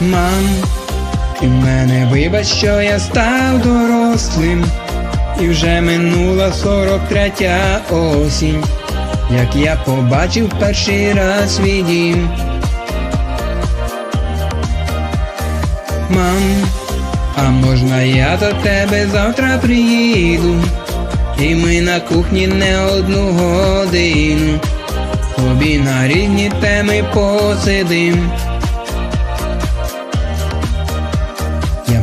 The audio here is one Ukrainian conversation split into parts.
Мам, ти мене вибач, що я став дорослим, і вже минула сорок третя осінь, як я побачив перший раз свій дім. Мам, а можна я до тебе завтра приїду, і ми на кухні не одну годину, тобі на різні теми посидим.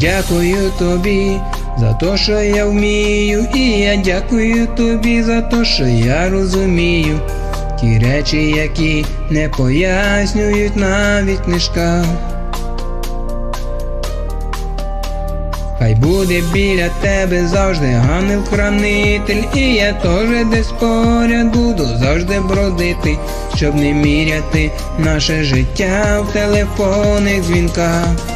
Дякую тобі за те, що я вмію, і я дякую тобі за те, що я розумію. Ті речі, які не пояснюють навіть в книжках. Хай буде біля тебе завжди ангел-хранитель, і я теж десь поряд буду завжди бродити, щоб не міряти наше життя в телефонних дзвінках.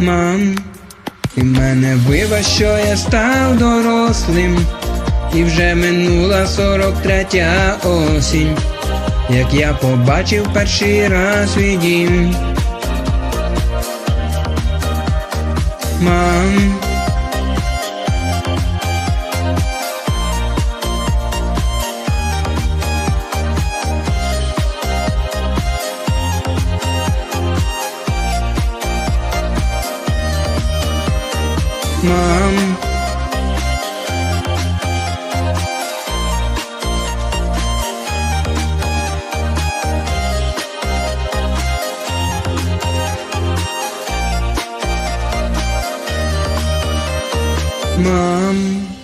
Мам, ти мене вива, що я став дорослим, і вже минула сорок третя осінь, як я побачив перший раз свій дім. Мам. Мам. Мам.